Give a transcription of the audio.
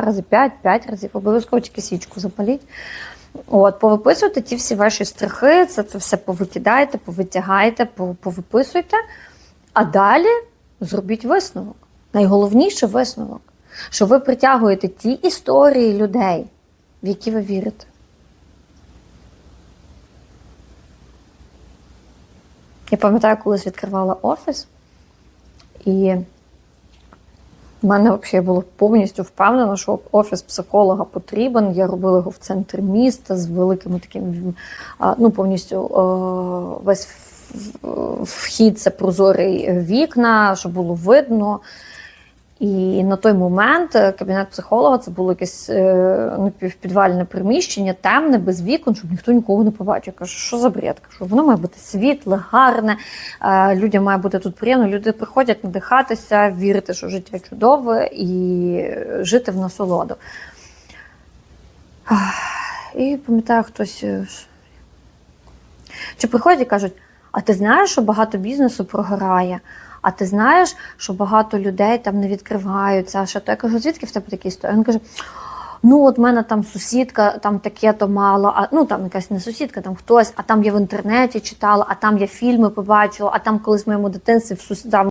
рази, п'ять, п'ять разів, обов'язково тільки свічку запаліть. От, повиписуйте ті всі ваші страхи, це, це все повикидайте, повитягайте, повиписуйте, а далі зробіть висновок. Найголовніший висновок, що ви притягуєте ті історії людей, в які ви вірите. Я пам'ятаю, колись відкривала офіс, і в мене взагалі було повністю впевнено, що офіс психолога потрібен. Я робила його в центрі міста з великими таким ну повністю е, весь вхід це прозорий вікна, щоб було видно. І на той момент е, кабінет психолога це було якесь е, напівпідвальне приміщення, темне, без вікон, щоб ніхто нікого не побачив. Я кажу, що за бред? Кажу, воно має бути світле, гарне, е, людям має бути тут приємно. Люди приходять надихатися, вірити, що життя чудове і жити в насолоду. І пам'ятаю, хтось. Чи приходять і кажуть, а ти знаєш, що багато бізнесу прогорає? А ти знаєш, що багато людей там не відкриваються? А що то я кажу, звідки в тебе такі історії? Він каже: ну, от мене там сусідка, там таке то мало, а ну там якась не сусідка, там хтось, а там я в інтернеті читала, а там я фільми побачила, а там колись в моєму дитинстві в сус... там